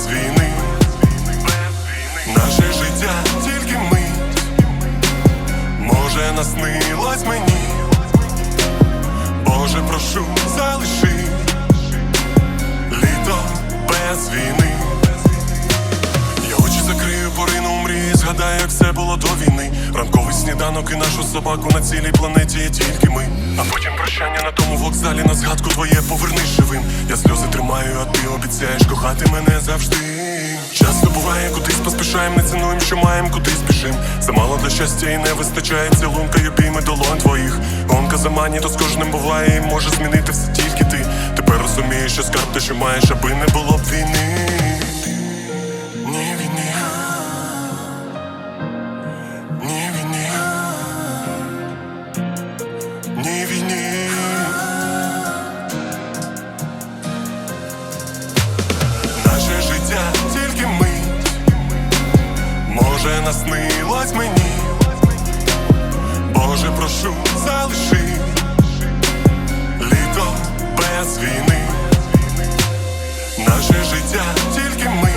Без війни. Наше життя тільки ми, може, наснилось мені. Боже, прошу, Ранковий і нашу собаку на цілій планеті є тільки ми. А потім прощання на тому вокзалі на згадку твоє поверни живим. Я сльози тримаю, а ти обіцяєш кохати мене завжди. Часто буває, кудись поспішаєм, не цінуєм, що маєм, кудись спішим. Замало для щастя і не вистачає цілунка й обійми долонь твоїх. Гонка за мані, то з кожним буває, і може змінити все тільки ти. Тепер розумієш, що скарб те, що маєш, аби не було б війни. вона снилась мені, Боже, прошу, залиши літо без війни, наше життя тільки ми.